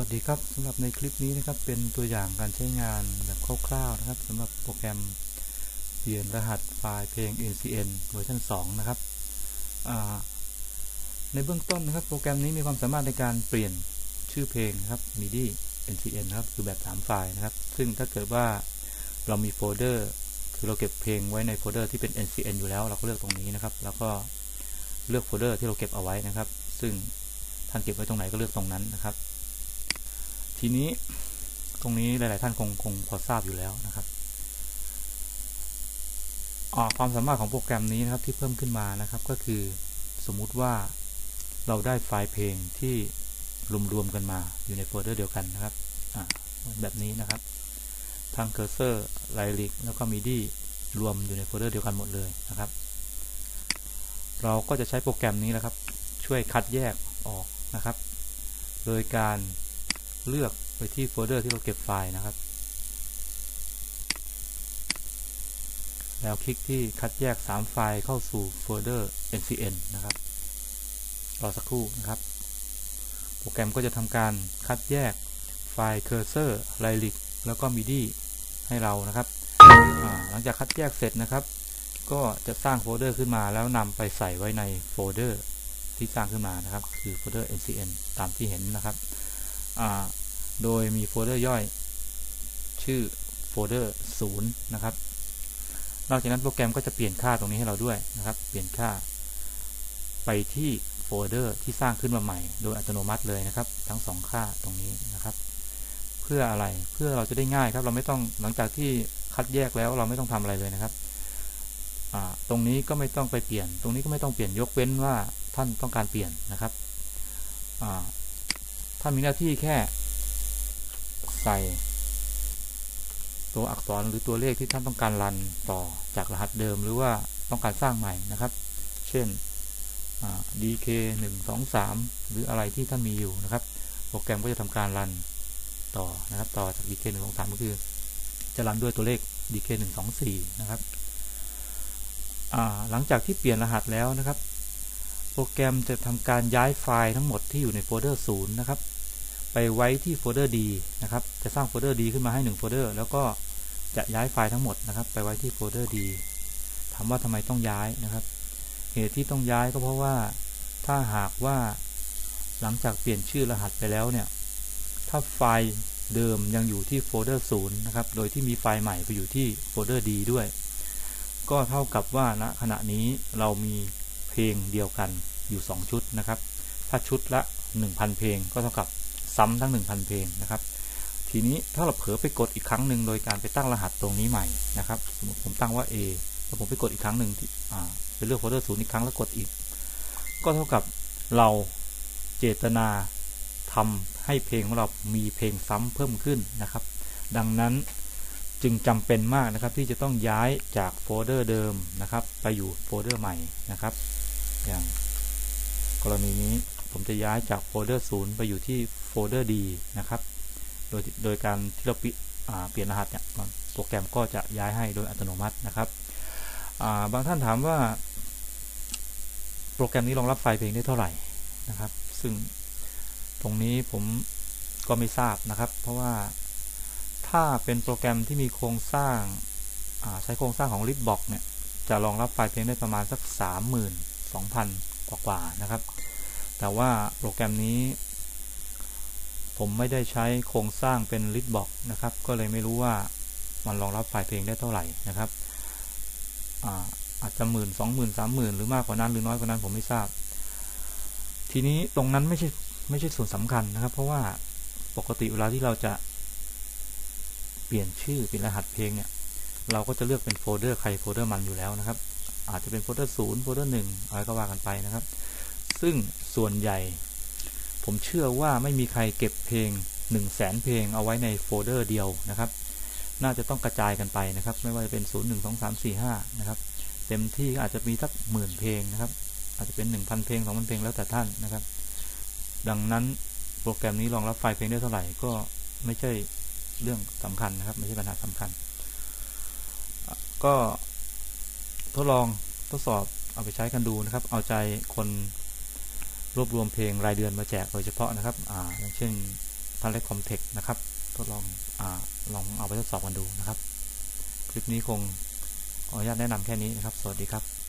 วัสดีครับสำหรับในคลิปนี้นะครับเป็นตัวอย่างการใช้งานแบบคร่าวๆนะครับสำหรับโปรแกรมเปลี่ยนรหัสไฟล์เพลง NCN เวอร์ชัน2นะครับในเบื้องต้นนะครับโปรแกรมนี้มีความสามารถในการเปลี่ยนชื่อเพลงครับ MIDI NCN นะครับคือแบบ 3 ไฟล์นะครับ ซึ่งถ้าเกิดว่าเรามีโฟลเดอร์คือเราเก็บเพลงไว้ในโฟลเดอร์ที่เป็น NCN อยู่แล้ว เราก็เลือกตรงนี้นะครับ แล้วก็เลือกโฟลเดอร์ที่เราเก็บเอาไว้นะครับ ซึ่งท่านเก็บไว้ตรงไหนก็เลือกตรงนั้นนะครับ ทีนี้ตรงนี้หลาย ๆ ท่านคงคงพอทราบอยู่แล้วนะครับความสามารถของโปรแกรมนี้นะครับที่เพิ่มขึ้นมานะครับก็คือสมมุติว่าเราได้ไฟล์เพลงที่รวม ๆ กันมาอยู่ในโฟลเดอร์เดียวกันนะครับแบบนี้นะครับทั้งเคอร์เซอร์ไลลิกแล้วก็มิดี้รวมอยู่ในโฟลเดอร์เดียวกันหมดเลยนะครับ เราก็จะใช้โปรแกรมนี้นะครับ ช่วยคัดแยกออกนะครับ โดยการ เลือกไปที่โฟลเดอร์ที่เราเก็บไฟล์นะครับ แล้วคลิกที่คัดแยก 3 ไฟล์เข้าสู่โฟลเดอร์ ncn นะครับรอสักครู่นะครับ โปรแกรมก็จะทำการคัดแยกไฟล์ cursor lyric แล้วก็ midi ให้เรานะครับ หลังจากคัดแยกเสร็จนะครับ ก็จะสร้างโฟลเดอร์ขึ้นมาแล้วนำไปใส่ไว้ในโฟลเดอร์ที่สร้างขึ้นมานะครับ คือโฟลเดอร์ ncn ตามที่เห็นนะครับ โดยมีโฟลเดอร์ย่อย ชื่อโฟลเดอร์0นะครับ นอกจากนั้นโปรแกรมก็จะเปลี่ยนค่าตรงนี้ให้เราด้วยนะครับ เปลี่ยนค่า ไปที่โฟลเดอร์ที่สร้างขึ้นมาใหม่ โดยอัตโนมัติเลยนะครับ ทั้ง 2 ค่าตรงนี้นะครับ เพื่ออะไรเพื่อเราจะได้ง่ายครับ เราไม่ต้องหลังจากที่คัดแยกแล้วเราไม่ต้องทำอะไรเลยนะครับตรงนี้ก็ไม่ต้องไปเปลี่ยน ตรงนี้ก็ไม่ต้องเปลี่ยนยกเว้นว่าท่านต้องการเปลี่ยนนะครับ ท่านมีหน้าที่แค่ใส่ตัวอักษรหรือตัวเลขที่ท่านต้องการรันต่อจากรหัสเดิมหรือว่าต้องการสร้างใหม่นะครับ เช่น dk 1 2 3 หรืออะไรที่ท่านมีอยู่นะครับ โปรแกรมก็จะทำการรันต่อนะครับ ต่อจาก dk 1 2 3 ก็คือ จะรันด้วยตัวเลข dk 1 2 4 นะครับ หลังจากที่เปลี่ยนรหัสแล้วนะครับ โปรแกรมจะทำการย้ายไฟล์ทั้งหมดที่อยู่ในโฟลเดอร์0นะครับ ไปไว้ที่โฟลเดอร์ D นะครับ จะสร้างโฟลเดอร์ D ขึ้นมาให้1โฟลเดอร์แล้วก็จะย้ายไฟล์ทั้งหมดนะครับ ไปไว้ที่โฟลเดอร์ D ถามว่าทำไมต้องย้ายนะครับ เหตุที่ต้องย้ายก็เพราะว่าถ้าหากว่าหลังจากเปลี่ยนชื่อรหัสไปแล้วเนี่ย ถ้าไฟล์เดิมยังอยู่ที่โฟลเดอร์0นะครับ โดยที่มีไฟล์ใหม่ไปอยู่ที่โฟลเดอร์ D ด้วย ก็เท่ากับว่าณขณะนี้เรามีเพลงเดียวกันอยู่ 2 ชุดนะครับ ถ้าชุดละ 1,000 เพลงก็เท่ากับ ซ้ำทั้ง 1,000 เพลงนะครับ ทีนี้ถ้าเราเผลอไปกดอีกครั้งหนึ่งโดยการไปตั้งรหัสตรงนี้ใหม่นะครับสมมติผมตั้งว่า A แล้วผมไปกดอีกครั้งหนึ่งที่ไปเลือกโฟลเดอร์ศูนย์อีกครั้งแล้วกดอีก ก็เท่ากับเราเจตนาทำให้เพลงของเรามีเพลงซ้ำเพิ่มขึ้นนะครับ ดังนั้นจึงจำเป็นมากนะครับที่จะต้องย้ายจากโฟลเดอร์เดิมนะครับ ไปอยู่โฟลเดอร์ใหม่นะครับ อย่างกรณีนี้ ผมจะย้ายจากโฟลเดอร์ศูนย์ไปอยู่ที่โฟลเดอร์ดีนะครับ โดยโดยการที่เราเปลี่ยนรหัสเนี่ยโปรแกรมก็จะย้ายให้โดยอัตโนมัตินะครับบางท่านถามว่า โปรแกรมนี้รองรับไฟล์เพลงได้เท่าไหร่นะครับ ซึ่งตรงนี้ผมก็ไม่ทราบนะครับ เพราะว่าถ้าเป็นโปรแกรมที่มีโครงสร้างใช้โครงสร้างของ Litbox เนี่ยจะรองรับไฟล์เพลงได้ประมาณสัก 32,000 กว่าๆนะครับ แต่ว่าโปรแกรมนี้ ผมไม่ได้ใช้โครงสร้างเป็น l i บ็อกนะครับ ก็เลยไม่รู้ว่ามันรองรับไฟล์เพลงได้เท่าไหร่นะครับอาอาจจะหมื่นสองหมื่นสามหมื่นหรือมากกว่านั้นหรือน้อยกว่านั้นผมไม่ทราบ ทีนี้ตรงนั้นไม่ใช่ไม่ใช่ส่วนสำคัญนะครับ เพราะว่าปกติเวลาที่เราจะเปลี่ยนชื่อเป็นรหัสเพลงเนี่ย เราก็จะเลือกเป็นโฟลเดอร์ใครโฟลเดอร์มันอยู่แล้วนะครับ อาจจะเป็นโฟลเดอร์ศูนย์โฟลเดอร์หนึ่งอะไรก็ว่ากันไปนะครับ ซึ่งส่วนใหญ่ ผมเชื่อว่าไม่มีใครเก็บเพลง 1 0 0 0 0แสนเพลงเอาไว้ในโฟลเดอร์เดียวนะครับ น่าจะต้องกระจายกันไปนะครับ ไม่ว่าจะเป็น 0 1 2 3 4 5 นะครับ เต็มที่อาจจะมีสักหมื่นเพลงนะครับ อาจจะเป็น 1,000 เพลง 2,000 เพลงแล้วแต่ท่านนะครับ ดังนั้นโปรแกรมนี้รองรับไฟล์เพลงได้เท่าไหร่ก็ไม่ใช่เรื่องสำคัญนะครับ ไม่ใช่ปัญหาสำคัญ ก็ทดลองทดสอบเอาไปใช้กันดูนะครับ เอาใจคน รวบรวมเพลงรายเดือนมาแจกโดยเฉพาะนะครับอ่าอย่างเช่นพันเล็กคอมเทคนะครับทดลองอาลองเอาไปทดสอบกันดูนะครับ คลิปนี้คงขออนุญาตแนะนำแค่นี้นะครับ สวัสดีครับ